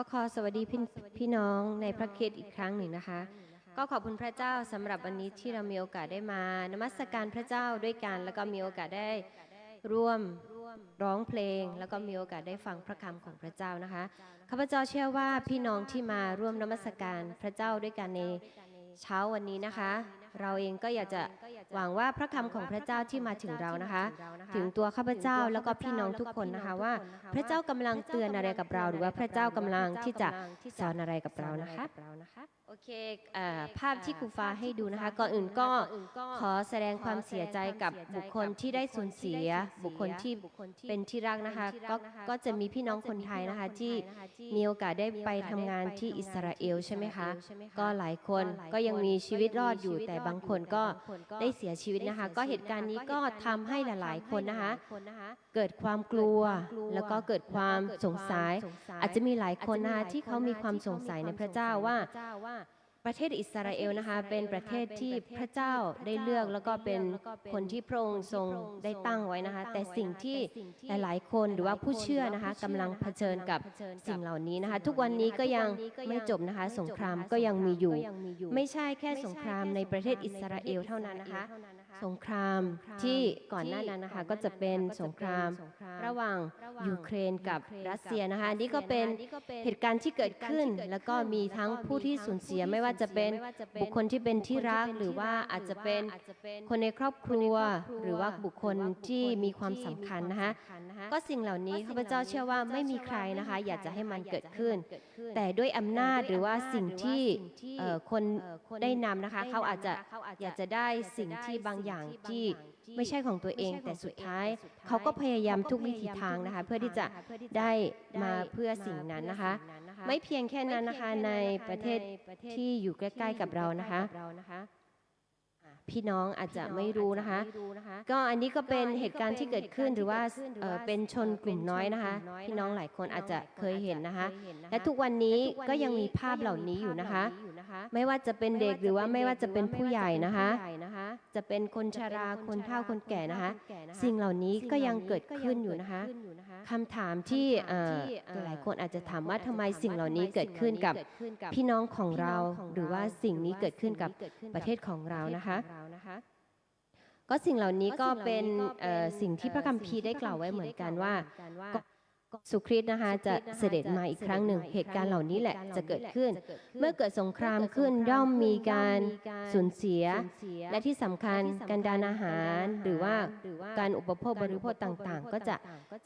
ก็ขอสวัสดีพี่พี่น้องในพระคริสต์อีกครั้งหนึ่งนะคะ ก็ขอบคุณพระเจ้าสำหรับวันนี้ที่เรามีโอกาสได้มานมัสการพระเจ้าด้วยกันแล้วก็มีโอกาสได้ร่วมร้องเพลง แล้วก็มีโอกาสได้ฟังพระคำของพระเจ้านะคะข้าพเจ้าเชื่อว่าพี่น้องที่มาร่วมนมัสการพระเจ้าด้วยกันในเช้าวันนี้นะคะ เราเองก็อยากจะหวังว่าพระคำของพระเจ้าที่มาถึงเรานะคะ ถึงตัวข้าพเจ้าแล้วก็พี่น้องทุกคนนะคะว่า พระเจ้ากำลังเตือนอะไรกับเรา หรือว่าพระเจ้ากำลังที่จะสอนอะไรกับเรานะคะ โอเคเอ่อภาพที่ครูฟ้าให้ดูนะคะ ก่อนอื่นก็ขอแสดงความเสียใจกับบุคคลที่ได้สูญเสีย บุคคลที่เป็นที่รักนะคะ ก็ก็จะมีพี่น้องคนไทยนะคะที่มีโอกาสได้ไปทำงานที่อิสราเอลใช่ไหมคะ ก็หลายคนก็ยังมีชีวิตรอดอยู่ แต่บางคนก็ได้เสียชีวิตนะคะ ก็เหตุการณ์นี้ก็ทำให้หลาย ๆ คนนะคะ เกิดความกลัวแล้วก็เกิดความสงสัย อาจจะมีหลายคนนะคะที่เขามีความสงสัยในพระเจ้าว่า ประเทศอิสราเอลนะคะเป็นประเทศที่พระเจ้าได้เลือกแล้วก็เป็นคนที่พระองค์ทรงได้ตั้งไว้นะคะ แต่สิ่งที่หลายๆ คนหรือว่าผู้เชื่อนะคะกำลังเผชิญกับสิ่งเหล่านี้นะคะ ทุกวันนี้ก็ยังไม่จบนะคะ สงครามก็ยังมีอยู่ ไม่ใช่แค่สงครามในประเทศอิสราเอลเท่านั้นนะคะ สงครามที่ก่อนหน้านั้นนะคะก็จะเป็นสงครามระหว่างยูเครนกับรัสเซียนะคะอันนี้ก็เป็นเหตุการณ์ที่เกิดขึ้น แล้วก็มีทั้งผู้ที่สูญเสียไม่ว่าจะเป็นบุคคลที่เป็นที่รักหรือว่าอาจจะเป็นคนในครอบครัว หรือว่าบุคคลที่มีความสำคัญนะคะก็สิ่งเหล่านี้ข้าพเจ้าเชื่อว่าไม่มีใครนะคะ อยากจะให้มันเกิดขึ้น แต่ด้วยอำนาจหรือว่าสิ่งที่เอ่อคนได้นำนะคะ เขาอาจจะอยากจะได้สิ่งที่บางอย่างที่ไม่ใช่ของตัวเอง แต่สุดท้ายเขาก็พยายามทุกวิถีทางนะคะ เพื่อที่จะได้มาเพื่อสิ่งนั้นนะคะ ไม่เพียงแค่นั้นนะคะในประเทศที่อยู่ใกล้ๆกับเรานะคะอ่าพี่น้องอาจจะไม่รู้นะคะ ก็อันนี้ก็เป็นเหตุการณ์ที่เกิดขึ้นหรือว่าเอ่อเป็นชนกลุ่มน้อยนะคะ พี่น้องหลายคนอาจจะเคยเห็นนะคะ และทุกวันนี้ก็ยังมีภาพเหล่านี้อยู่นะคะ ไม่ว่าจะเป็นเด็กหรือว่าไม่ว่าจะเป็นผู้ใหญ่นะคะ จะเป็นคนชรา คนเฒ่า คนแก่นะคะ สิ่งเหล่านี้ก็ยังเกิดขึ้นอยู่นะคะคำถามที่เอ่อหลายคนอาจจะถามว่าทำไมสิ่งเหล่านี้เกิดขึ้นกับพี่น้องของเรา หรือว่าสิ่งนี้เกิดขึ้นกับประเทศของเรานะคะ ก็สิ่งเหล่านี้ก็เป็นเอ่อสิ่งที่พระคัมภีร์ได้กล่าวไว้เหมือนกันว่าก็ สุคริสต์นะคะจะเสด็จมาอีกครั้งหนึ่ง เหตุการณ์เหล่านี้แหละจะเกิดขึ้น เมื่อเกิดสงครามขึ้นย่อมมีการสูญเสีย และที่สำคัญการดานอาหารหรือว่าการอุปโภคบริโภคต่างๆ ก็จะ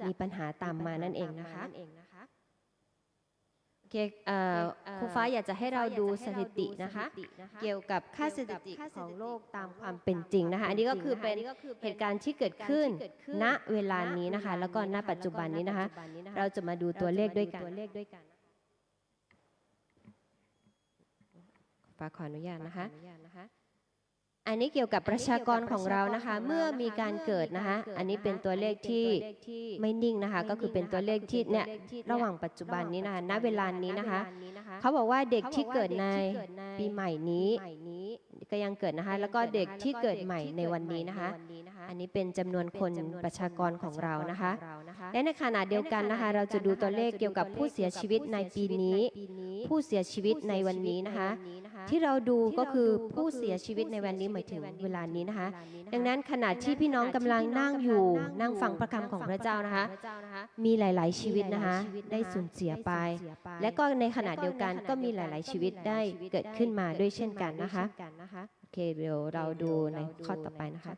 มีปัญหาตามมานั่นเองนะคะโอ เคเอ่อครูฟ้าอยากจะให้เราดูสถิตินะคะ เกี่ยวกับค่าสถิติของโลกตามความเป็นจริงนะคะ อันนี้ก็คือเป็นเหตุการณ์ที่เกิดขึ้น ณเวลานี้นะคะ แล้วก็ณปัจจุบันนี้นะคะ เราจะมาดูตัวเลขด้วยกันฟ้าขออนุญาตนะคะ อันนี้เกี่ยวกับประชากรของเรานะคะ เมื่อมีการเกิดนะคะ อันนี้เป็นตัวเลขที่ไม่นิ่งนะคะ ก็คือเป็นตัวเลขที่เนี่ยระหว่างปัจจุบันนี้นะคะณเวลานี้นะคะ เขาบอกว่าเด็กที่เกิดในปีใหม่นี้ ก็ยังเกิดนะคะ แล้วก็เด็กที่เกิดใหม่ในวันนี้นะคะ อันนี้เป็นจำนวนคนประชากรของเรานะคะ และในขณะเดียวกันนะคะ เราจะดูตัวเลขเกี่ยวกับผู้เสียชีวิตในปีนี้ ผู้เสียชีวิตในวันนี้นะคะ ที่เราดูก็คือผู้เสียชีวิตในวันนี้หมายถึงเวลานี้นะคะ ดังนั้นขณะที่พี่น้องกำลังนั่งอยู่นั่งฟังพระคำของพระเจ้านะคะ มีหลาย ๆ ชีวิตนะคะ ได้สูญเสียไป และก็ในขณะเดียวกันก็มีหลาย ๆ ชีวิตได้เกิดขึ้นมาด้วยเช่นกันนะคะโอเคเดี๋ยวเราดูในข้อต่อไปนะคะ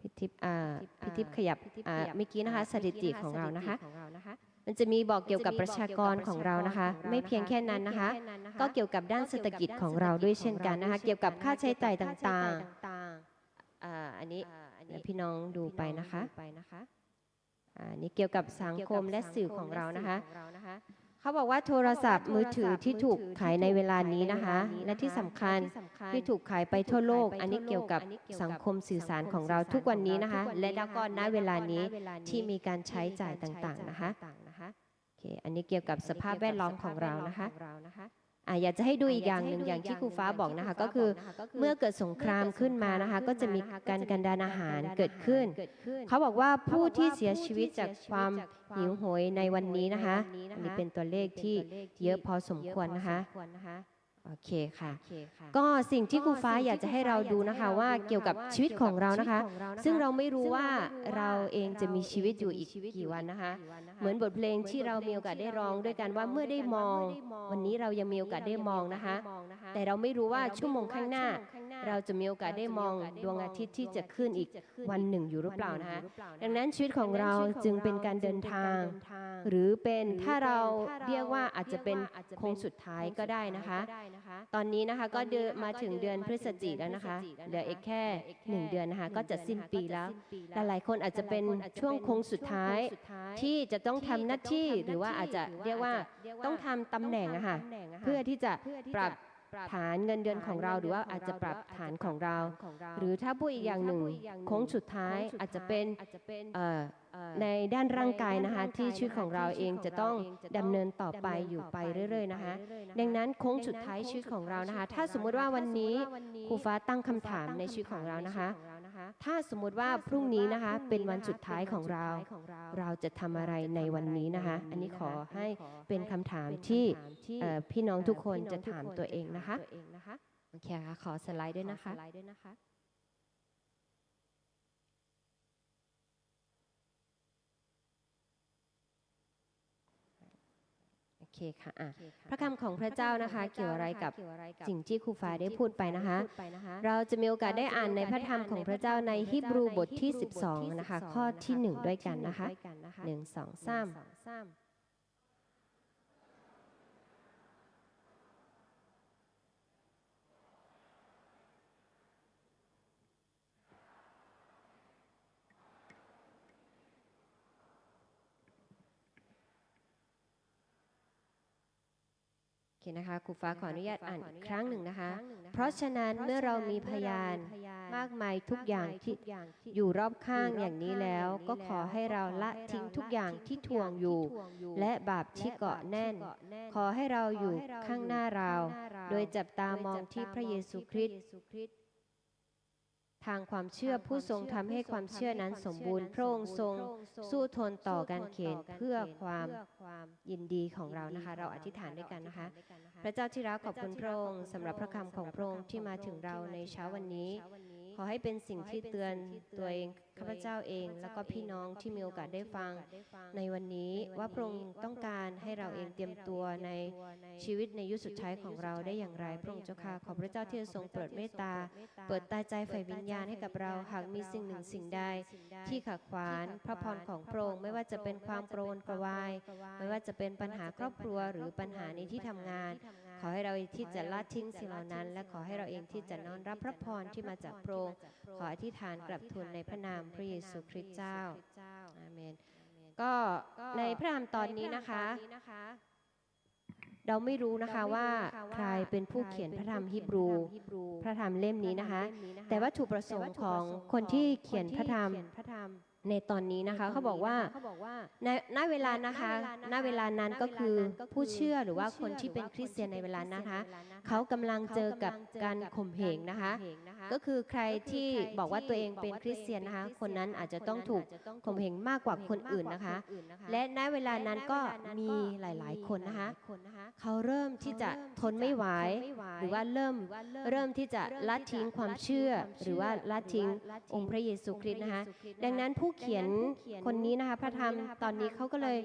พิทิพย์อ่าพิทิพย์ขยับอ่าเมื่อกี้นะคะ สถิติของเรานะคะ มันจะมีบอกเกี่ยวกับประชากรของเรานะคะ ไม่เพียงแค่นั้นนะคะ ก็เกี่ยวกับด้านเศรษฐกิจของเราด้วยเช่นกันนะคะ เกี่ยวกับค่าใช้จ่ายต่างๆอ่าอันนี้เดี๋ยวพี่น้องดูไปนะคะอ่าอันนี้เกี่ยวกับสังคมและสื่อของเรานะคะเขาบอกว่าโทรศัพท์มือถือที่ถูกขายในเวลานี้นะคะ และที่สำคัญที่ถูกขายไปทั่วโลก อันนี้เกี่ยวกับสังคมสื่อสารของเราทุกวันนี้นะคะ และแล้วก็ณเวลานี้ที่มีการใช้จ่ายต่างๆนะคะโอ เคอันนี้เกี่ยวกับสภาพแวดล้อมของเรานะคะอะอยากจะให้ดูอีกอย่างหนึ่งอย่างที่ครูฟ้าบอกนะคะ ก็คือเมื่อเกิดสงครามขึ้นมานะคะ ก็จะมีการกันดานอาหารเกิดขึ้น เขาบอกว่าผู้ที่เสียชีวิตจากความหิวโหยในวันนี้นะคะอันนี้เป็นตัวเลขที่เยอะพอสมควรนะคะ โอเคค่ะ ก็สิ่งที่ครูฟ้าอยากจะให้เราดูนะคะว่าเกี่ยวกับชีวิตของเรานะคะ ซึ่งเราไม่รู้ว่าเราเองจะมีชีวิตอยู่อีกกี่วันนะคะ เหมือนบทเพลงที่เรามีโอกาสได้ร้องด้วยกันว่าเมื่อได้มอง วันนี้เรายังมีโอกาสได้มองนะคะ แต่เราไม่รู้ว่าชั่วโมงข้างหน้า เราจะมีโอกาสได้มองดวงอาทิตย์ที่จะขึ้นอีกวันหนึ่งอยู่หรือเปล่านะคะดังนั้นชีวิตของเราจึงเป็นการเดินทาง หรือเป็นถ้าเราเรียกว่าอาจจะเป็นโค้งสุดท้ายก็ได้นะคะ ตอนนี้นะคะก็เดือนมาถึงเดือนพฤศจิกแล้วนะคะเหลืออีกแค่หนึ่งเดือนนะคะก็จะสิ้นปีแล้วหลายๆคนอาจจะเป็นช่วงโค้งสุดท้าย ที่จะต้องทำหน้าที่หรือว่าอาจจะเรียกว่าต้องทำตำแหน่งอะค่ะเพื่อที่จะปรับ ฐานเงินเดือนของเราหรือว่าอาจจะปรับฐานของเรา หรือถ้าพูดอีกอย่างหนึ่งโค้งสุดท้ายอาจจะเป็นเอ่อในด้านร่างกายนะคะที่ชีวิตของเราเองจะต้องดำเนินต่อไปอยู่ไปเรื่อย ๆนะคะ ดังนั้นโค้งสุดท้ายชีวิตของเรานะคะ ถ้าสมมุติว่าวันนี้ครูฟ้าตั้งคำถามในชีวิตของเรานะคะ ถ้าสมมุติว่าพรุ่งนี้นะคะเป็นวันสุดท้ายของเรา เราจะทำอะไรในวันนี้นะคะ อันนี้ขอให้เป็นคำถามที่เอ่อพี่น้องทุกคนจะถามตัวเองนะคะโอเคค่ะขอสไลด์ด้วยนะคะ เคค่ะอะพระคำของพระเจ้านะคะเกี่ยวอะไรกับสิ่งที่ครูฟ้าได้พูดไปนะคะ เราจะมีโอกาสได้อ่านในพระธรรมของพระเจ้าในฮีบรูบทที่ 12 นะคะ ข้อที่ 1 ด้วยกันนะคะ 1 2 3 เคนะคะครูฟ้าขออนุญาตอ่านอีกครั้งหนึ่งนะคะ เพราะฉะนั้นเมื่อเรามีพยานมากมายทุกอย่างที่อยู่รอบข้างอย่างนี้แล้ว ก็ขอให้เราละทิ้งทุกอย่างที่ทวงอยู่ และบาปที่เกาะแน่น ขอให้เราอยู่ข้างหน้าเรา โดยจับตามองที่พระเยซูคริสต์ ทางความเชื่อผู้ทรงทำให้ความเชื่อนั้นสมบูรณ์พระองค์ทรงสู้ทนต่อการเขนเพื่อความยินดีของเรานะคะ เราอธิษฐานด้วยกันนะคะ พระเจ้าที่รักขอบคุณพระองค์สำหรับพระคำของพระองค์ที่มาถึงเราในเช้าวันนี้ข อให้เป็นสิ่งที่เตือนตัวเองข้าพเจ้าเอง แล้วก็พี่น้องที่มีโอกาสได้ฟัง ในวันนี้ว่าพระองค์ต้องการให้เราเองเตรียมตัวในชีวิตในยุคสุดท้ายของเราได้อย่างไรพระองค์เจ้าค่ะขอพระเจ้าที่จะทรงโปรดเมตตา เปิดตาใจฝ่ายวิญญาณให้กับเราหากมีสิ่งหนึ่งสิ่งใด ที่ขัดขวางพระพรของพระองค์ไม่ว่าจะเป็นความโกรนกระวาย ไม่ว่าจะเป็นปัญหาครอบครัวหรือปัญหาในที่ทำงาน ขอให้เราเองที่จะละทิ้งสิ่งเหล่านั้น และขอให้เราเองที่จะน้อมรับพระพรที่มาจากพระองค์ขออธิษฐานกลับทูลในพระนามพระเยซูคริสต์เจ้าอาเมนก็ในพระธรรมตอนนี้นะคะ เราไม่รู้นะคะว่าใครเป็นผู้เขียนพระธรรมฮีบรู พระธรรมเล่มนี้นะคะ แต่วัตถุประสงค์ของคนที่เขียนพระธรรม ในตอนนี้นะคะเขาบอกว่าในณเวลานะคะณเวลานั้นก็คือผู้เชื่อหรือว่าคนที่เป็นคริสเตียนในเวลานั้นนะคะเขากำลังเจอกับการข่มเหงนะคะ ก็คือใครที่บอกว่าตัวเองเป็นคริสเตียนนะคะ คนนั้นอาจจะต้องถูกข่มเหงมากกว่าคนอื่นนะคะ และณเวลานั้นก็มีหลาย ๆ คนนะคะ เขาเริ่มที่จะทนไม่ไหวหรือว่าเริ่มเริ่มที่จะละทิ้งความเชื่อ หรือว่าละทิ้งองค์พระเยซูคริสต์นะคะ ดังนั้นผู้เขียนคนนี้นะคะพระธรรมตอนนี้เขาก็เลย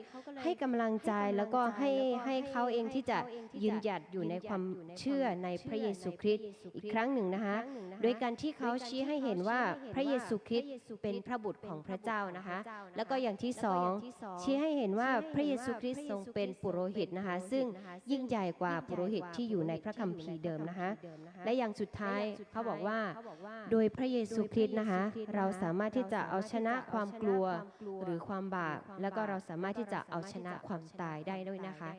ให้กำลังใจแล้วก็ให้ให้เขาเองที่จะยืนหยัดอยู่ในความเชื่อในพระเยซูคริสต์อีกครั้งหนึ่งนะคะโดยการที่เขาชี้ให้เห็นว่าพระเยซูคริสต์เป็นพระบุตรของพระเจ้านะคะ แล้วก็อย่างที่สองชี้ให้เห็นว่าพระเยซูคริสต์ทรงเป็นปุโรหิตนะคะ ซึ่งยิ่งใหญ่กว่าปุโรหิตที่อยู่ในพระคัมภีร์เดิมนะคะ และอย่างสุดท้ายเขาบอกว่า โดยพระเยซูคริสต์นะคะ เราสามารถที่จะเอาชนะความกลัวหรือความบาป แล้วก็เราสามารถที่จะเอาชนะความตายได้ด้วยนะคะ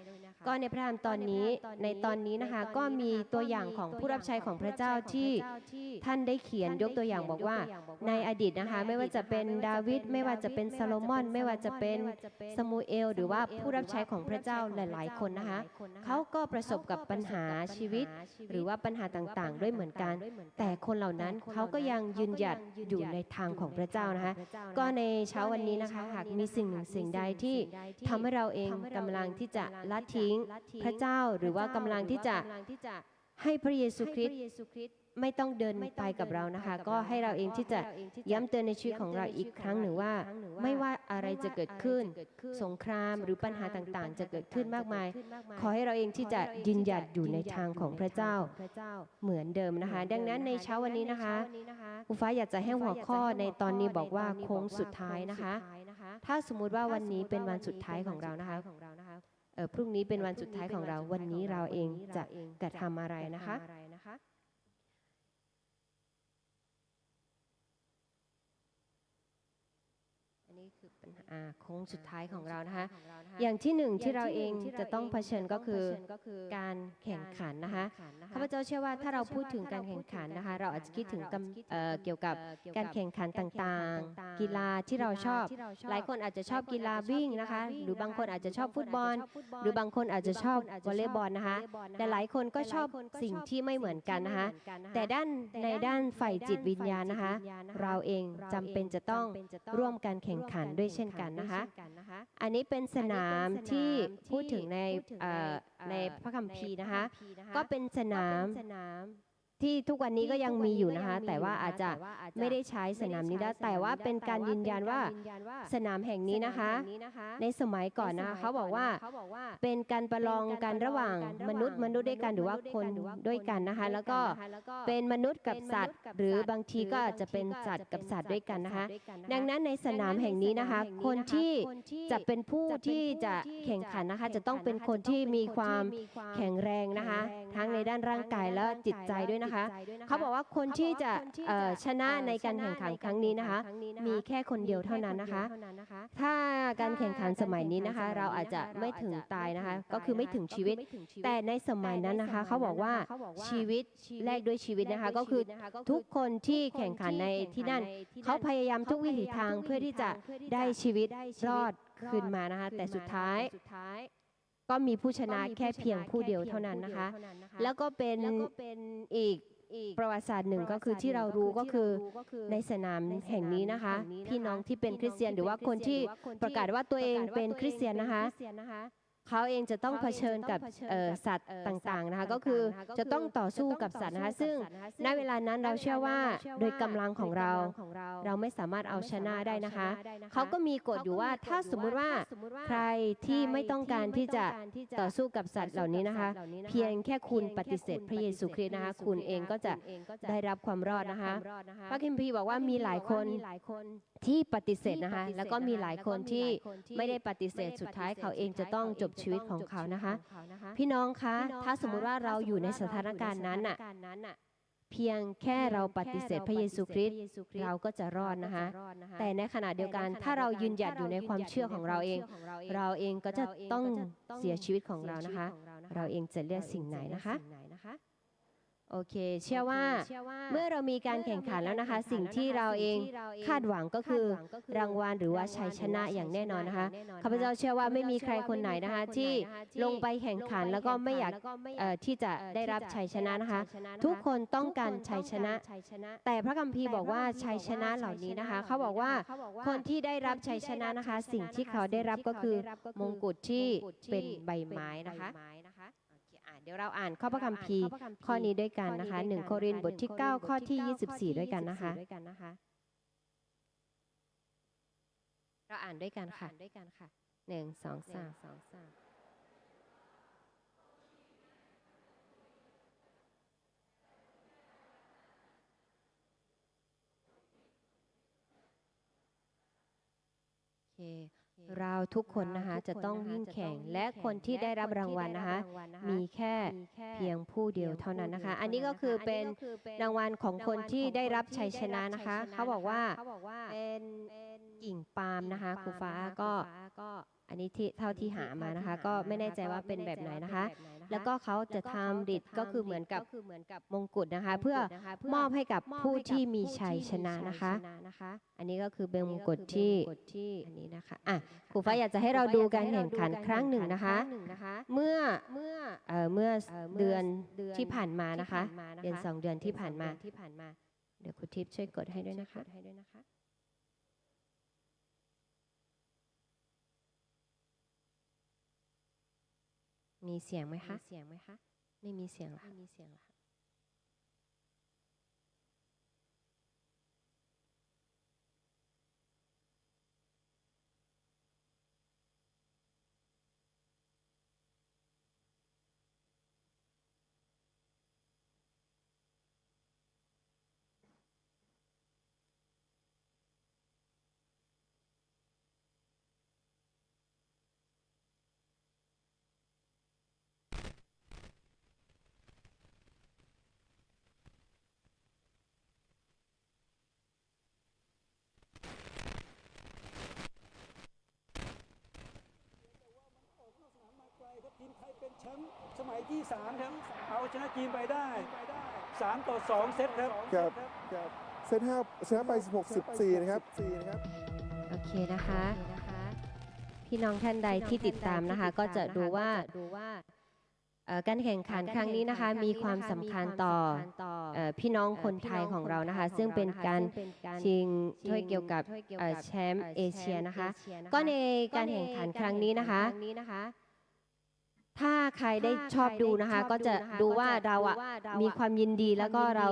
ก็ในพระธรรมตอนนี้ในตอนนี้นะคะก็มีตัวอย่างของผู้รับใช้ของพระเจ้าที่ท่านได้เขียนยกตัวอย่างบอกว่า ในอดีตนะคะไม่ว่าจะเป็นดาวิดไม่ว่าจะเป็นซาโลมอน ไม่ว่าจะเป็นสมูเอล หรือว่าผู้รับใช้ของพระเจ้าหลาย ๆ คนนะคะเขาก็ประสบกับปัญหาชีวิต หรือว่าปัญหาต่างๆ ด้วยเหมือนกัน แต่คนเหล่านั้นเขาก็ยังยืนหยัดอยู่ในทางของพระเจ้านะคะก็ในเช้าวันนี้นะคะหากมีสิ่งหนึ่งสิ่งใดที่ทำให้เราเองกำลังที่จะละทิ้งพระเจ้าหรือว่ากำลังที่จะให้พระเยซูคริสต์ไม่ต้องเดินไปกับเรานะคะ ก็ให้เราเองที่จะย้ำเตือนในชีวิตของเราอีกครั้งหนึ่งว่า ไม่ว่าอะไรจะเกิดขึ้น สงครามหรือปัญหาต่างๆ จะเกิดขึ้นมากมาย ขอให้เราเองที่จะยืนหยัดอยู่ในทางของพระเจ้า เหมือนเดิมนะคะ ดังนั้นในเช้าวันนี้นะคะอุฟ้าอยากจะให้หัวข้อในตอนนี้บอกว่าโค้งสุดท้ายนะคะ ถ้าสมมุติว่าวันนี้เป็นวันสุดท้ายของเรานะคะเออ พรุ่งนี้เป็นวันสุดท้ายของเราวันนี้เราเองจะกระทำอะไรนะคะ อันนี้คือปัญหาอ่า โค้งสุดท้ายของเรานะคะ อย่างที่หนึ่งที่เราเองจะต้องเผชิญก็คือการแข่งขันนะคะข้าพเจ้าเชื่อว่าถ้าเราพูดถึงการแข่งขันนะคะ เราอาจจะคิดถึงกำเอ่อเกี่ยวกับการแข่งขันต่างๆ กีฬาที่เราชอบ หลายคนอาจจะชอบกีฬาวิ่งนะคะ หรือบางคนอาจจะชอบฟุตบอล หรือบางคนอาจจะชอบวอลเลย์บอลนะคะแต่หลายคนก็ชอบสิ่งที่ไม่เหมือนกันนะคะ แต่ด้านในด้านฝ่ายจิตวิญญาณนะคะ เราเองจำเป็นจะต้องร่วมการแข่งขันด้วยเช่นกันนะคะ อันนี้เป็นสนามที่พูดถึงในเอ่อในพระคัมภีร์นะคะ ก็เป็นสนาม ที่ทุกวันนี้ก็ยังมีอยู่นะคะ แต่ว่าอาจจะไม่ได้ใช้สนามนี้แล้วแต่ว่าเป็นการยืนยันว่าสนามแห่งนี้นะคะ ในสมัยก่อนนะคะเขาบอกว่าเป็นการประลองกันระหว่างมนุษย์มนุษย์ด้วยกันหรือว่าคนด้วยกันนะคะ แล้วก็เป็นมนุษย์กับสัตว์ หรือบางทีก็อาจจะเป็นสัตว์กับสัตว์ด้วยกันนะคะ ดังนั้นในสนามแห่งนี้นะคะ คนที่จะเป็นผู้ที่จะแข่งขันนะคะ จะต้องเป็นคนที่มีความแข็งแรงนะคะ ทั้งในด้านร่างกายและจิตใจด้วยนะคะเขาบอกว่าคนที่จะเอ่อชนะในการแข่งขันครั้งนี้นะคะ มีแค่คนเดียวเท่านั้นนะคะ ถ้าการแข่งขันสมัยนี้นะคะ เราอาจจะไม่ถึงตายนะคะ ก็คือไม่ถึงชีวิต แต่ในสมัยนั้นนะคะ เขาบอกว่าชีวิตแลกด้วยชีวิตนะคะ ก็คือทุกคนที่แข่งขันในที่นั่น เขาพยายามทุกวิถีทางเพื่อที่จะได้ชีวิตรอดคืนมานะคะ แต่สุดท้าย ก็มีผู้ชนะแค่เพียงผู้เดียวเท่านั้นนะคะ แล้วก็เป็นอีกประวัติศาสตร์หนึ่งก็คือที่เรารู้ก็คือในสนามแห่งนี้นะคะ พี่น้องที่เป็นคริสเตียนหรือว่าคนที่ประกาศว่าตัวเองเป็นคริสเตียนนะคะ เขาเองจะต้องเผชิญกับเอ่อสัตว์ต่างๆนะคะก็คือจะต้องต่อสู้กับสัตว์นะคะซึ่งณเวลานั้นเราเชื่อว่าโดยกำลังของเรา เราไม่สามารถเอาชนะได้นะคะเขาก็มีกฎอยู่ว่าถ้าสมมุติว่าใครที่ไม่ต้องการที่จะต่อสู้กับสัตว์เหล่านี้นะคะ เพียงแค่คุณปฏิเสธพระเยซูคริสต์นะคะคุณเองก็จะได้รับความรอดนะคะพระคิมพีร์บอกว่ามีหลายคนที่ปฏิเสธนะคะแล้วก็มีหลายคนที่ไม่ได้ปฏิเสธสุดท้ายเขาเองจะต้องจบชีวิตของเขานะคะ พี่น้องคะถ้าสมมุติว่าเราอยู่ในสถานการณ์นั้นน่ะเพียงแค่เราปฏิเสธพระเยซูคริสต์เราก็จะรอดนะคะ แต่ในขณะเดียวกันถ้าเรายืนหยัดอยู่ในความเชื่อของเราเอง เราเองก็จะต้องเสียชีวิตของเรานะคะ เราเองจะเลือกสิ่งไหนนะคะ โอเค เชื่อว่าเมื่อเรามีการแข่งขันแล้วนะคะ สิ่งที่เราเองคาดหวังก็คือรางวัลหรือว่าชัยชนะอย่างแน่นอนนะคะข้าพเจ้าเชื่อว่าไม่มีใครคนไหนนะคะ ที่ลงไปแข่งขันแล้วก็ไม่อยากเอ่อที่จะได้รับชัยชนะนะคะ ทุกคนต้องการชัยชนะ แต่พระคัมภีร์บอกว่าชัยชนะเหล่านี้นะคะ เขาบอกว่าคนที่ได้รับชัยชนะนะคะ สิ่งที่เขาได้รับก็คือมงกุฎที่เป็นใบไม้นะคะโอ เคอะเดี๋ยวเราอ่านข้อพระคัมภีร์ข้อนี้ด้วยกันนะคะหนึ่งโครินธ์บทที่ 9 ข้อที่ 24 ด้วยกันนะคะ เราอ่านด้วยกันค่ะหนึ่งสองสามโอเค เราทุกคนนะคะจะต้องวิ่งแข่งและคนที่ได้รับรางวัลนะคะมีแค่เพียงผู้เดียวเท่านั้นนะคะ อันนี้ก็คือเป็นรางวัลของคนที่ได้รับชัยชนะนะคะ เขาบอกว่าเป็น กิ่งปาล์มนะคะครูฟ้าก็อันนี้ที่เท่าที่หามานะคะ ก็ไม่แน่ใจว่าเป็นแบบไหนนะคะ แล้วก็เขาจะทำดิดก็คือเหมือนกับมงกุฎนะคะ เพื่อมอบให้กับผู้ที่มีชัยชนะนะคะ อันนี้ก็คือเป็นมงกุฎที่อันนี้นะคะอะครูฟ้าอยากจะให้เราดูการแข่งขันครั้งหนึ่งนะคะ เมื่อเมื่อเอ่อเมื่อเดือนที่ผ่านมานะคะ เดือนสองเดือนที่ผ่านมาที่ผ่านมาเดี๋ยวครูทิพย์ช่วยกดให้ด้วยนะคะให้ด้วยนะคะ มีเสียงไหมคะเสียงไหมคะ ไม่มีเสียงหรอไม่มีเสียงหรอคะ ทีมไทยเป็นแชมป์สมัยที่3ครับเอาชนะจีนไปได้ 3 ต่อ 2 เซตครับครับครับเซตห้าชนะไป 16 14 นะครับ4นะครับ โอเคนะคะ พี่น้องท่านใดที่ติดตามนะคะ ก็จะดูว่าเอ่อการแข่งขันครั้งนี้นะคะมีความสำคัญต่อเอ่อพี่น้องคนไทยของเรานะคะ ซึ่งเป็นการชิงถ้วยเกี่ยวกับเอ่อแชมป์เอเชียนะคะ ก็ในการแข่งขันครั้งนี้นะคะ ถ้าใครได้ชอบดูนะคะ ก็จะดูว่าเราอะมีความยินดีแล้วก็เรา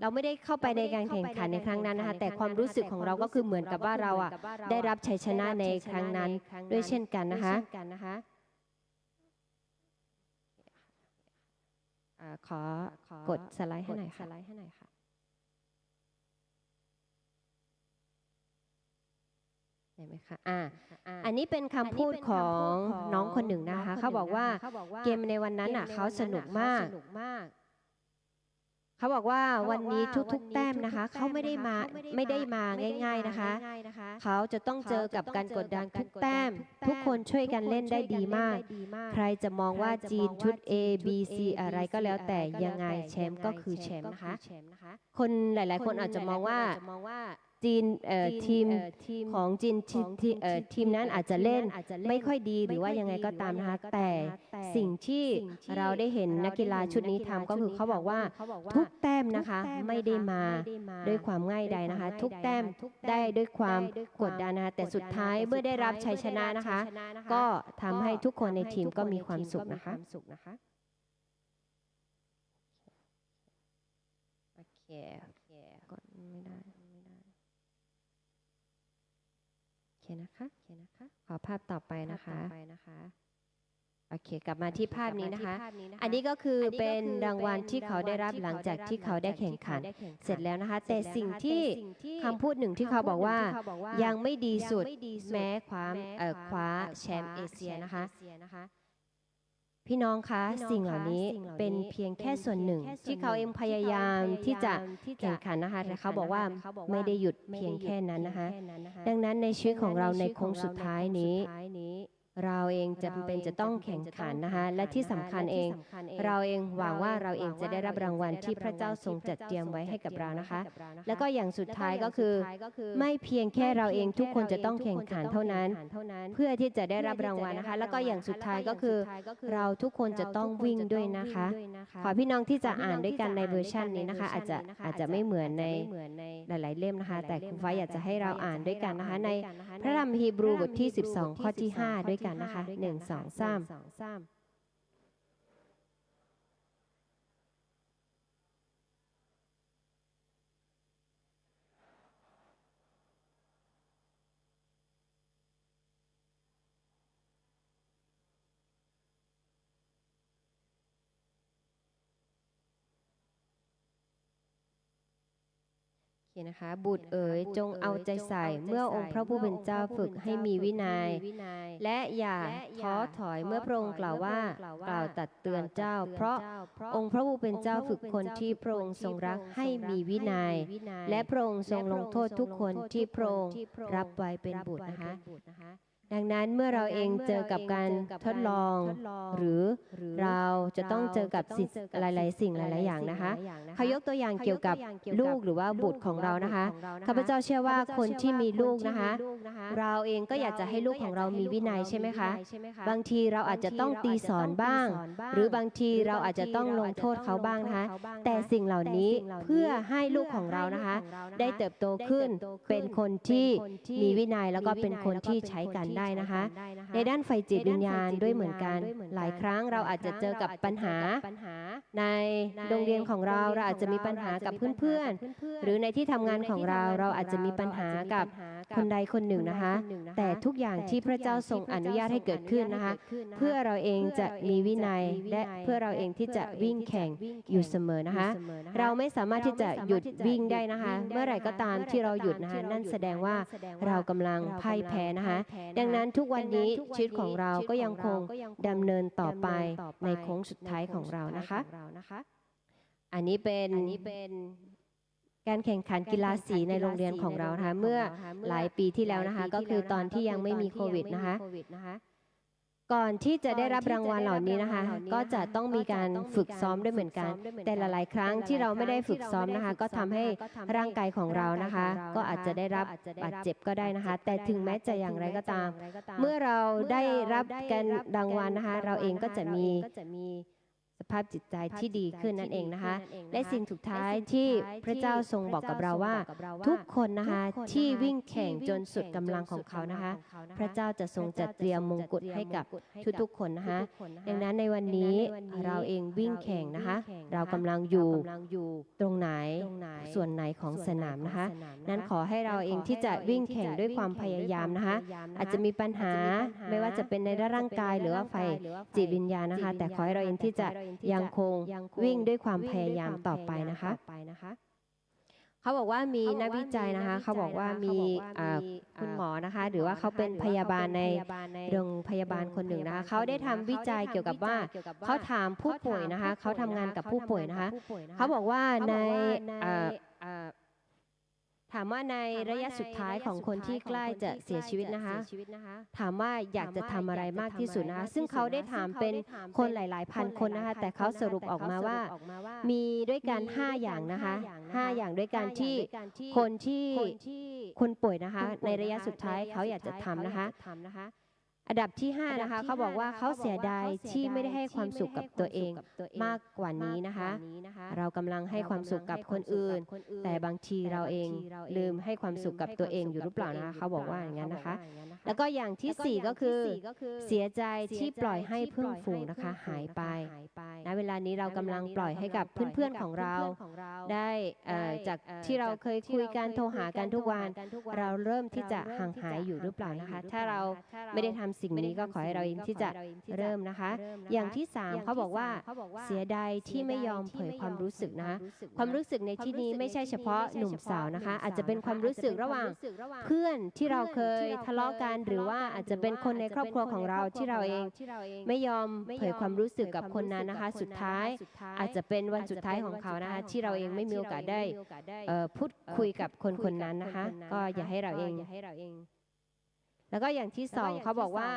เราไม่ได้เข้าไปในการแข่งขันในครั้งนั้นนะคะแต่ความรู้สึกของเราก็คือเหมือนกับว่าเราอะได้รับชัยชนะในครั้งนั้นด้วยเช่นกันนะคะอ่าขอกดสไลด์ให้หน่อยค่ะ เห็นไหมคะอ่าอันนี้เป็นคำพูดของน้องคนหนึ่งนะคะ เขาบอกว่าเกมในวันนั้นอะเขาสนุกมาก เขาบอกว่าวันนี้ทุกๆ แต้มนะคะ เขาไม่ได้มาไม่ได้มาง่าย ๆนะคะ เขาจะต้องเจอกับการกดดันทุกแต้ม ทุกคนช่วยกันเล่นได้ดีมาก ใครจะมองว่าจีนชุด A B C อะไรก็แล้วแต่ยังไงแชมป์ก็คือแชมป์นะคะ คนหลาย ๆ คนอาจจะมองว่า จีนเอ่อทีมของจีนทีทีเอ่อทีมนั้นอาจจะเล่นไม่ค่อยดีหรือว่ายังไงก็ตามนะคะแต่สิ่งที่เราได้เห็นนักกีฬาชุดนี้ทำก็คือเขาบอกว่าทุกแต้มนะคะไม่ได้มาด้วยความง่ายใดนะคะ ทุกแต้มได้ด้วยความกดดันนะคะแต่สุดท้ายเมื่อได้รับชัยชนะนะคะ ก็ทำให้ทุกคนในทีมก็มีความสุขนะคะโอเคกดไม่ได้ไม่ได้ โอ เคนะคะโอเคนะคะขอภาพต่อไปนะคะโอเค กลับมาที่ภาพนี้นะคะ อันนี้ก็คือเป็นรางวัลที่เขาได้รับหลังจากที่เขาได้แข่งขัน เสร็จแล้วนะคะ แต่สิ่งที่คำพูดหนึ่งที่เขาบอกว่า ยังไม่ดีสุดแม้ความเอ่อคว้าแชมป์เอเชียนะคะ พี่น้องคะสิ่งเหล่านี้เป็นเพียงแค่ส่วนหนึ่ง ที่เขาเองพยายามที่จะแข่งขันนะคะแต่เขาบอกว่าไม่ได้หยุดเพียงแค่นั้นนะคะ ดังนั้นในชีวิตของเราในโค้งสุดท้ายนี้ เราเองจะเป็นจะต้องแข่งขันนะคะและที่สำคัญเอง เราเองหวังว่าเราเองจะได้รับรางวัลที่พระเจ้าทรงจัดเตรียมไว้ให้กับเรานะคะ แล้วก็อย่างสุดท้ายก็คือ ไม่เพียงแค่เราเองทุกคนจะต้องแข่งขันเท่านั้น เพื่อที่จะได้รับรางวัลนะคะ แล้วก็อย่างสุดท้ายก็คือ เราทุกคนจะต้องวิ่งด้วยนะคะ ขอพี่น้องที่จะอ่านด้วยกันในเวอร์ชันนี้นะคะ อาจจะอาจจะไม่เหมือนใน หลาย ๆ เล่มนะคะ แต่คุณฟ้าอยากจะให้เราอ่านด้วยกันนะคะ ในพระธรรมฮีบรูบทที่ 12 ข้อที่ 5 ด้วยกันนะคะ 1 2 3 คนะคะ บุตรเอ๋ยจงเอาใจใส่เมื่อองค์พระผู้เป็นเจ้าฝึกให้มีวินัย และอย่าท้อถอยเมื่อพระองค์กล่าวว่ากล่าวตัดเตือนเจ้า เพราะองค์พระผู้เป็นเจ้าฝึกคนที่พระองค์ทรงรักให้มีวินัย และพระองค์ทรงลงโทษทุกคนที่พระองค์รับไว้เป็นบุตรนะคะ ดังนั้นเมื่อเราเองเจอกับการทดลอง หรือเราจะต้องเจอกับสิ่งหลาย ๆ สิ่งหลาย ๆ อย่างนะคะเขายกตัวอย่างเกี่ยวกับลูกหรือว่าบุตรของเรานะคะข้าพเจ้าเชื่อว่าคนที่มีลูกนะคะ เราเองก็อยากจะให้ลูกของเรามีวินัยใช่ไหมคะบางทีเราอาจจะต้องตีสอนบ้าง หรือบางทีเราอาจจะต้องลงโทษเขาบ้างนะคะแต่สิ่งเหล่านี้เพื่อให้ลูกของเรานะคะ ได้เติบโตขึ้นเป็นคนที่มีวินัยแล้วก็เป็นคนที่ใช้กันได้นะคะ ในด้านไฟจิตวิญญาณด้วยเหมือนกัน หลายครั้งเราอาจจะเจอกับปัญหา ในโรงเรียนของเราเราอาจจะมีปัญหากับเพื่อนๆ หรือในที่ทำงานของเราเราอาจจะมีปัญหากับคนใดคนหนึ่งนะคะ แต่ทุกอย่างที่พระเจ้าทรงอนุญาตให้เกิดขึ้นนะคะ เพื่อเราเองจะมีวินัย และเพื่อเราเองที่จะวิ่งแข่งอยู่เสมอนะคะ เราไม่สามารถที่จะหยุดวิ่งได้นะคะ เมื่อไหร่ก็ตามที่เราหยุดนะคะ นั่นแสดงว่าเรากำลังพ่ายแพ้นะคะ ดังนั้นทุกวันนี้ชีวิตของเราก็ยังคงดำเนินต่อไปในโค้งสุดท้ายของเรานะคะ อันนี้เป็นการแข่งขันกีฬาสีในโรงเรียนของเรานะคะเมื่อหลายปีที่แล้วนะคะ ก็คือตอนที่ยังไม่มีโควิดนะคะ ก่อนที่จะได้รับรางวัลเหล่านี้นะคะ ก็จะต้องมีการฝึกซ้อมด้วยเหมือนกัน แต่หลายๆ ครั้งที่เราไม่ได้ฝึกซ้อมนะคะ ก็ทำให้ร่างกายของเรานะคะ ก็อาจจะได้รับบาดเจ็บก็ได้นะคะ แต่ถึงแม้จะอย่างไรก็ตาม เมื่อเราได้รับการรางวัลนะคะ เราเองก็จะมี สภาพจิตใจที่ดีขึ้นนั่นเองนะคะ และสิ่งสุดท้ายที่พระเจ้าทรงบอกกับเราว่า ทุกคนนะคะที่วิ่งแข่งจนสุดกำลังของเขานะคะ พระเจ้าจะทรงจัดเตรียมมงกุฎให้กับทุกๆคนนะคะดังนั้นในวันนี้เราเองวิ่งแข่งนะคะ เรากำลังอยู่ตรงไหนส่วนไหนของสนามนะคะ นั้นขอให้เราเองที่จะวิ่งแข่งด้วยความพยายามนะคะ อาจจะมีปัญหาไม่ว่าจะเป็นในด้านร่างกายหรือว่าไฟจิตวิญญาณนะคะ แต่ขอให้เราเองที่จะยังคงวิ่งด้วยความพยายามต่อไปนะคะเขาบอกว่ามีนักวิจัยนะคะ เขาบอกว่ามีอ่าคุณหมอนะคะ หรือว่าเขาเป็นพยาบาลในโรงพยาบาลคนหนึ่งนะคะเขาได้ทำวิจัยเกี่ยวกับว่าเขาถามผู้ป่วยนะคะเขาทำงานกับผู้ป่วยนะคะเขาบอกว่าในเอ่อเอ่อ ถามว่าในระยะสุดท้ายของคนที่ใกล้จะเสียชีวิตนะคะ ถามว่าอยากจะทำอะไรมากที่สุดนะคะ ซึ่งเขาได้ถามเป็นคนหลาย ๆ พันคนนะคะ แต่เขาสรุปออกมาว่า มีด้วยกัน 5 อย่างนะคะ 5 อย่างด้วยกันที่คนที่คนป่วยนะคะ ในระยะสุดท้ายเขาอยากจะทำนะคะ อันดับที่ 5 นะคะเขาบอกว่าเขาเสียดายที่ไม่ได้ให้ความสุขกับตัวเองมากกว่านี้นะคะ เรากำลังให้ความสุขกับคนอื่น แต่บางทีเราเองลืมให้ความสุขกับตัวเองอยู่หรือเปล่านะคะเขาบอกว่าอย่างนั้นนะคะ แล้วก็อย่างที่ 4 ก็คือเสียใจที่ปล่อยให้เพื่อนฝูงนะคะหายไปณเวลานี้เรากำลังปล่อยให้กับเพื่อนๆของเรา ได้เอ่อจากที่เราเคยคุยกันโทรหากันทุกวัน เราเริ่มที่จะห่างหายอยู่หรือเปล่านะคะ ถ้าเราไม่ได้ทำสิ่งนี้ก็ขอให้เราเองที่จะเริ่มนะคะ อย่างที่3เขาบอกว่าเสียดายที่ไม่ยอมเผยความรู้สึกนะคะความรู้สึกในที่นี้ไม่ใช่เฉพาะหนุ่มสาวนะคะ อาจจะเป็นความรู้สึกระหว่างเพื่อนที่เราเคยทะเลาะกันหรือว่าอาจจะเป็นคนในครอบครัวของเราที่เราเอง ไม่ยอมเผยความรู้สึกกับคนนั้นนะคะ สุดท้าย อาจจะเป็นวันสุดท้ายของเขานะคะที่เราเองไม่มีโอกาสได้เอ่อพูดคุยกับคนคนนั้นนะคะ ก็อย่าให้เราเอง แล้วก็อย่างที่สองเขาบอกว่า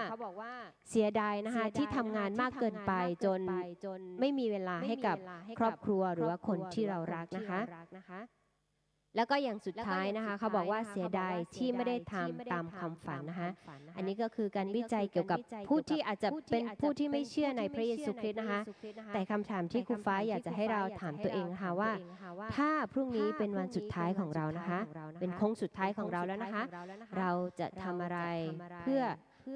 เสียดายนะคะที่ทำงานมากเกินไปจนไม่มีเวลาให้กับครอบครัวหรือว่าคนที่เรารักนะคะ แล้วก็อย่างสุดท้ายนะคะเขาบอกว่าเสียดายที่ไม่ได้ทำตามความฝันนะคะอันนี้ก็คือการวิจัยเกี่ยวกับผู้ที่อาจจะเป็นผู้ที่ไม่เชื่อในพระเยซูคริสต์นะคะแต่คำถามที่ครูฟ้าอยากจะให้เราถามตัวเองนะคะว่า ถ้าพรุ่งนี้เป็นวันสุดท้ายของเรานะคะ เป็นโค้งสุดท้ายของเราแล้วนะคะ เราจะทำอะไรเพื่อ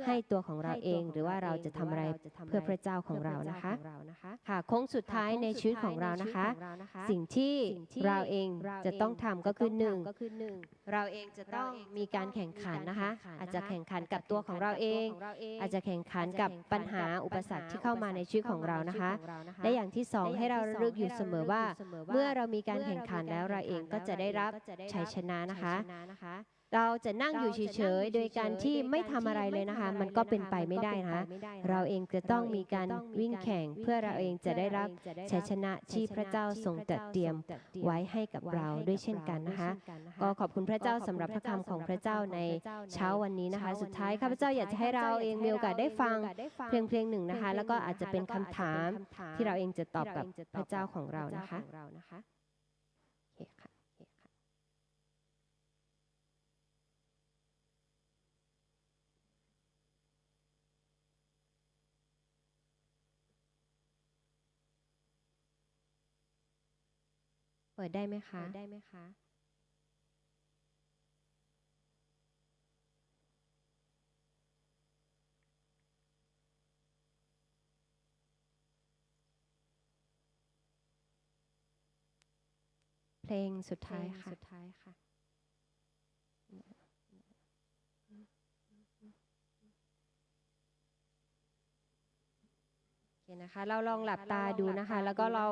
ให้ตัวของเราเอง หรือว่าเราจะทำอะไรเพื่อพระเจ้าของเรานะคะค่ะโค้งสุดท้ายในชีวิตของเรานะคะ สิ่งที่เราเองจะต้องทำก็คือหนึ่งเราเองจะต้องมีการแข่งขันนะคะ อาจจะแข่งขันกับตัวของเราเอง อาจจะแข่งขันกับปัญหาอุปสรรคที่เข้ามาในชีวิตของเรานะคะ และอย่างที่สองให้เราระลึกอยู่เสมอว่า เมื่อเรามีการแข่งขันแล้วเราเองก็จะได้รับชัยชนะนะคะ เราจะนั่งอยู่เฉยๆ โดยการที่ไม่ทำอะไรเลยนะคะ มันก็เป็นไปไม่ได้นะคะเราเองจะต้องมีการวิ่งแข่ง เพื่อเราเองจะได้รับชัยชนะที่พระเจ้าทรงจัดเตรียมไว้ให้กับเราด้วยเช่นกันนะคะ ก็ขอบคุณพระเจ้าสำหรับพระคำของพระเจ้าในเช้าวันนี้นะคะ สุดท้ายข้าพเจ้าอยากจะให้เราเองมีโอกาสได้ฟังเพลงเพลงหนึ่งนะคะ แล้วก็อาจจะเป็นคำถามที่เราเองจะตอบกับพระเจ้าของเรานะคะโอเคค่ะโอเคค่ะ เปิดได้ไหมคะ ได้ไหมคะ เพลงสุดท้ายค่ะ สุดท้ายค่ะ โอเคนะคะเราลองหลับตาดูนะคะ แล้วก็เรา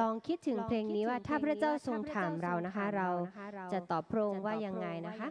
ลองคิดถึงเพลงนี้ว่าถ้าพระเจ้าทรงถามเรานะคะ เราจะตอบพระองค์ว่ายังไงนะคะ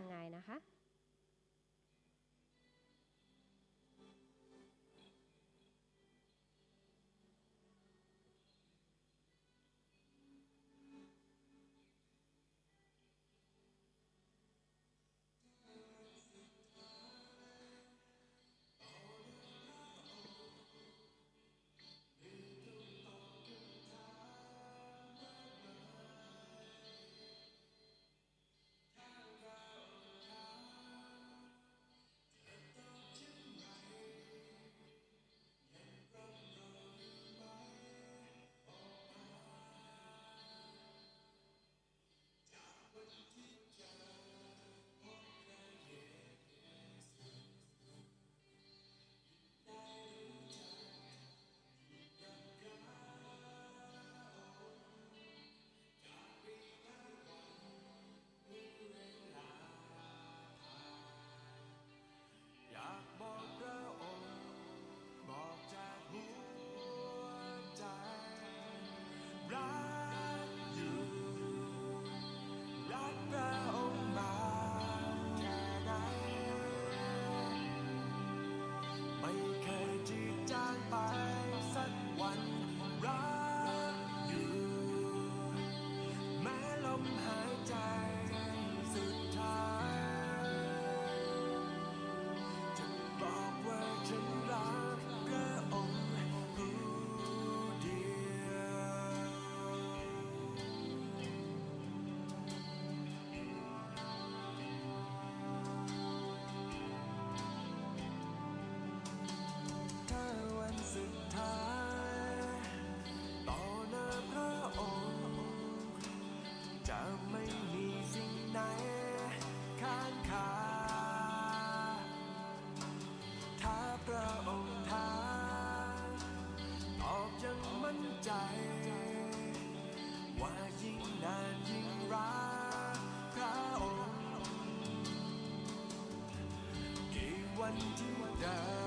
กี่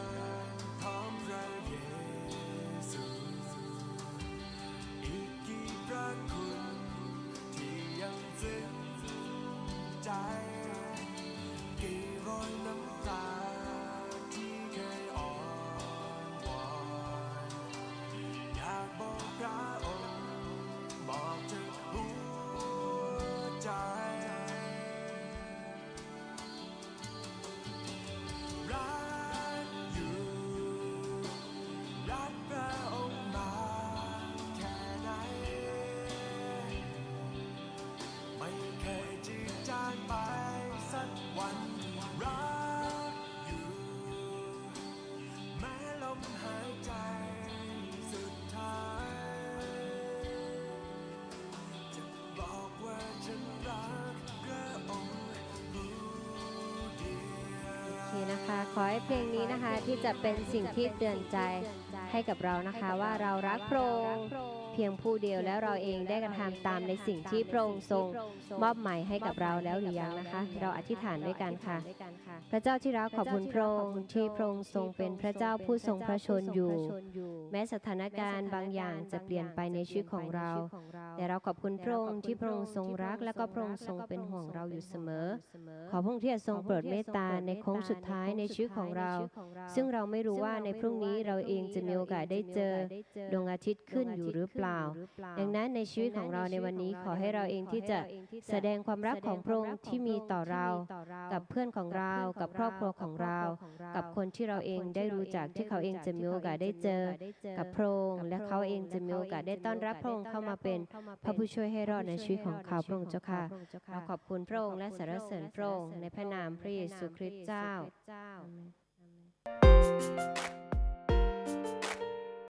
ขอให้เพลงนี้นะคะที่จะเป็นสิ่งที่เตือนใจให้กับเรานะคะ ว่าเรารักพระองค์ เพียงผู้เดียวแล้วเราเองได้กระทำตามในสิ่งที่พระองค์ทรง มอบหมายให้กับเราแล้วหรือยังนะคะ เราอธิษฐานด้วยกันค่ะ พระเจ้าที่รักขอบคุณพระองค์ที่พระองค์ทรงเป็นพระเจ้าผู้ทรงพระชนอยู่ แม้สถานการณ์บางอย่างจะเปลี่ยนไปในชีวิตของเรา แต่เราขอบคุณพระองค์ที่พระองค์ทรงรัก และก็พระองค์ทรงเป็นห่วงเราอยู่เสมอ ขอพระองค์ที่จะทรงโปรดเมตตาในโค้งสุดท้ายในชีวิตของเรา ซึ่งเราไม่รู้ว่าในพรุ่งนี้เราเองจะมีโอกาสได้เจอดวงอาทิตย์ขึ้นอยู่หรือเปล่าดังนั้นในชีวิตของเราในวันนี้ขอให้เราเองที่จะแสดงความรักของพระองค์ที่มีต่อเรา กับเพื่อนของเรา กับครอบครัวของเรา กับคนที่เราเองได้รู้จักที่เขาเองจะมีโอกาสได้เจอ กับพระองค์และเขาเองจะมีโอกาสได้ต้อนรับพระองค์เข้ามาเป็นพระผู้ช่วยให้รอดในชีวิตของเขาพระองค์เจ้าค่ะเราขอบคุณพระองค์และสรรเสริญพระองค์ในพระนามพระเยซูคริสต์เจ้าอาเมน